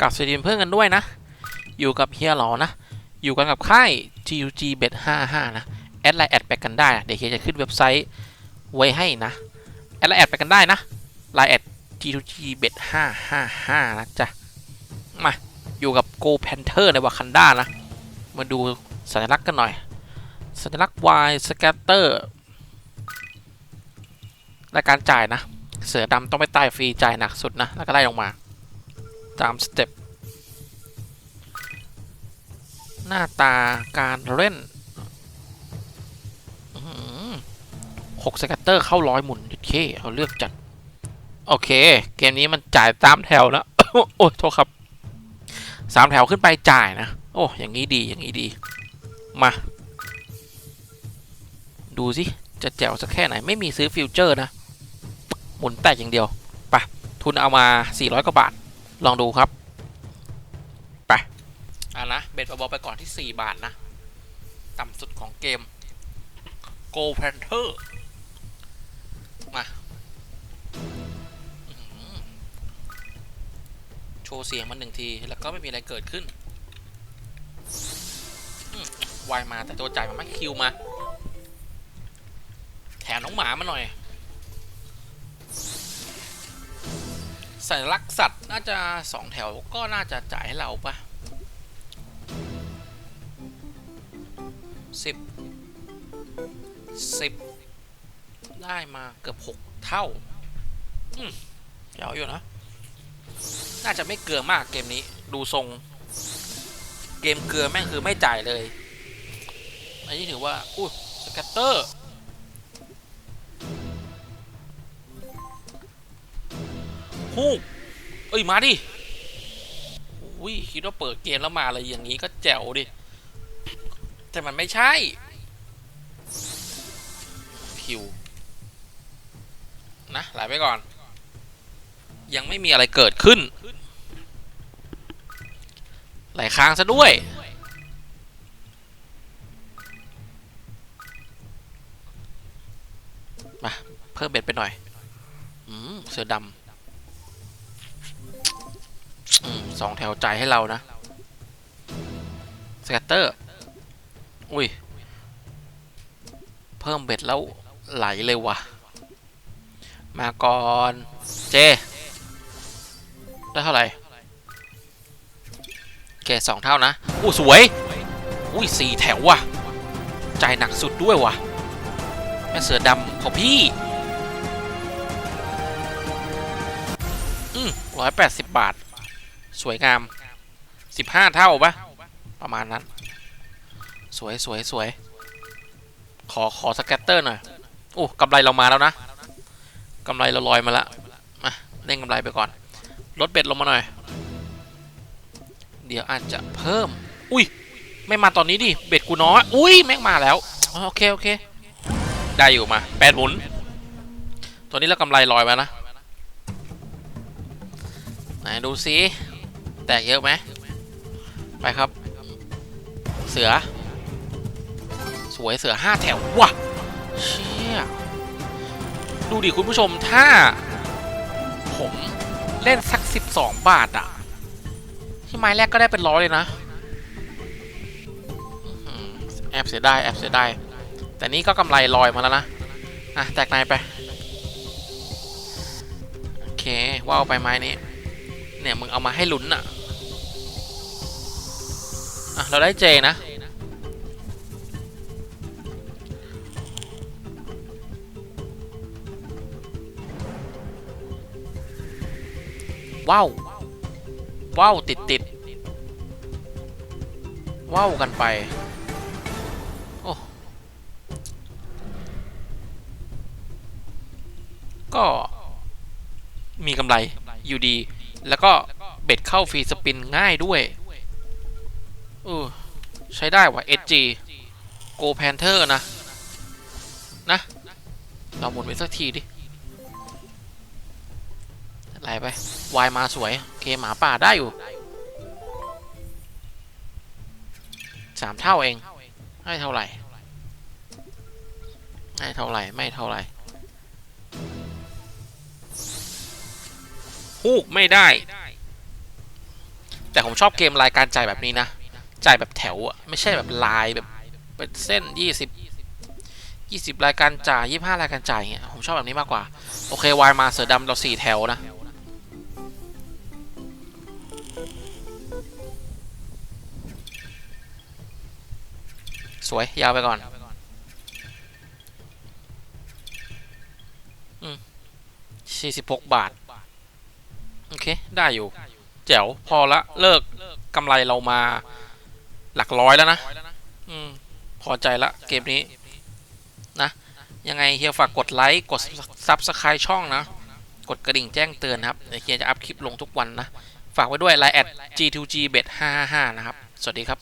กับสวัสดีเพื่อนกันด้วยนะ อยู่กับเฮียหลอนะ อยู่กันกับค่าย GUG Bet 55 นะ แอดไลน์แอดไปกันได้นะเดี๋ยวเฮียจะขึ้นเว็บไซต์ไว้ให้นะ แอดไลน์แอดไปกันได้นะไลน์แอด GUG Bet 555 นะจ๊ะ มา อยู่กับ Go Panther ในวากันดานะ มาดูสัญลักษณ์กันหน่อย สัญลักษณ์ Y Scatter และการจ่ายนะ เสือดำต้องไปใต้ฟรีจ่ายหนักสุดนะ แล้วก็ไล่ลงมา ตามสเต็ปหน้าตาการเล่นหกสกัตเตอร์เข้าร้อยหมุนโอเคเอาเลือกจัด โอเค เกมนี้มันจ่ายตามแถวแล้ว โอ้โทษครับสามแถวขึ้นไปจ่ายนะ โอ้ อย่างนี้ดีอย่างนี้ดี มา ดูสิ จะแจ๋วสักแค่ไหน ไม่มีซื้อฟิวเจอร์นะ หมุนแตกอย่างเดียวไปะทุนเอามา 400 กว่าบาท ลองดูครับ ไปอะนะ เบ็ดเบาๆไปก่อนที่ 4 บาทนะ ต่ำสุดของเกม Go Panther มาอื้อหือโชว์เสียงมันหนึ่งที แล้วก็ไม่มีอะไรเกิดขึ้นวายมาแต่ตัวจ่ายมันไม่คิวมา แถมน้องหมามาหน่อย สัญลักษณ์สัตว์น่าจะสองแถวก็น่าจะจ่ายให้เราปะสิบสิบได้มาเกือบหกเท่าอืมเยวอยู่นะ น่าจะไม่เกลือมากเกมนี้ดูทรง เกมเกลือแม่งคือไม่จ่ายเลย อันนี้ถือว่า อุ้ยสแกตเตอร์ ฮูกเอ้ย มาดิอุ้ยคิดว่าเปิดเกมแล้วมาอะไรอย่างนี้ก็แจ๋วดิ แต่มันไม่ใช่พิวนะไหลไปก่อน ยังไม่มีอะไรเกิดขึ้น ไหลค้างซะด้วย มา เพิ่มเบ็ดไปหน่อย อืม เสือดำ สองแถวใจให้เรานะสแกตเตอร์อุ้ย เพิ่มเบ็ดแล้วไหลเลยว่ะ มาก่อน เจ ได้เท่าไหร่แกสองเท่านะอู้สวย อุ้ยสี่แถวว่ะใจหนักสุดด้วยว่ะ แม่เสือดำของพี่ อืมร้อยแปดสิบบาท สวยงามสิบห้าเท่าปะประมาณนั้น สวยสวยสวย ขอขอสแกตเตอร์หน่อยโอ้กำไรเรามาแล้วนะกำไรเราลอยมาล้วมาเล่นกำไรไปก่อน ลดเบ็ดลงมาหน่อย เดี๋ยวอาจจะเพิ่ม อุ้ย ไม่มาตอนนี้ดิ เบ็ดกูน้อย อุ้ย แม่งมาแล้ว โอเค โอเค ได้อยู่มาแปดหมุน ตัวนี้เรากำไรลอยมานะ ไหนดูซิ แตกเยอะไหมไปครับ เสือ สวยเสือห้าแถววะเชี่ยดูดิคุณผู้ชมถ้า ผมเล่นสัก12บาทอะที่ไม้แรกก็ได้เป็นร้อยเลยนะแอบเสียดายแอบเสียดายแต่นี้ก็กำไรลอยมาแล้วนะ อะ แตกในไป โอเค ว่าวไปไม้นี้ เนี่ย มึงเอามาให้ลุ้นอะ อะ เราได้เจนะ ว้าว ว้าว ติดติดว้าวกันไป โอ้ ก็มีกำไรอยู่ดี แล้วก็เบ็ดเข้าฟรีสปินง่ายด้วย เออใช้ได้ว่ะ SG Go Panther นะ นะ เราหมุนไปสักทีดิไหลไป วายมาสวย เคหมาป่าได้อยู่สามเท่าเอง ให้เท่าไหร่ ให้เท่าไหร่ ไม่เท่าไหร่ฮูกไม่ได้ แต่ผมชอบเกมรายการใจแบบนี้นะ จ่ายแบบแถวอะไม่ใช่แบบลายแบบเป็นเส้นยี่สิบยี่สิบรายการจ่ายยี่ห้ารายการจ่ายเงี้ยผมชอบแบบนี้มากกว่า โอเควายมาเสือดำเราสี่แถวนะสวย ยาวไปก่อน อืมสี่สิบหกบาท โอเค ได้อยู่ แจ๋ว พอละ เลิกกำไรเรามา หลักร้อยแล้วนะอืมพอใจละเกมนี้นะยังไงเฮียฝากกดไลค์กดซับสไคร์ช่องนะ กดกระดิ่งแจ้งเตือนครับเดี๋ยวเฮียจะอัพคลิปลงทุกวันนะ ฝากไว้ด้วยไลน์แอด G2G bet 555นะครับ สวัสดีครับ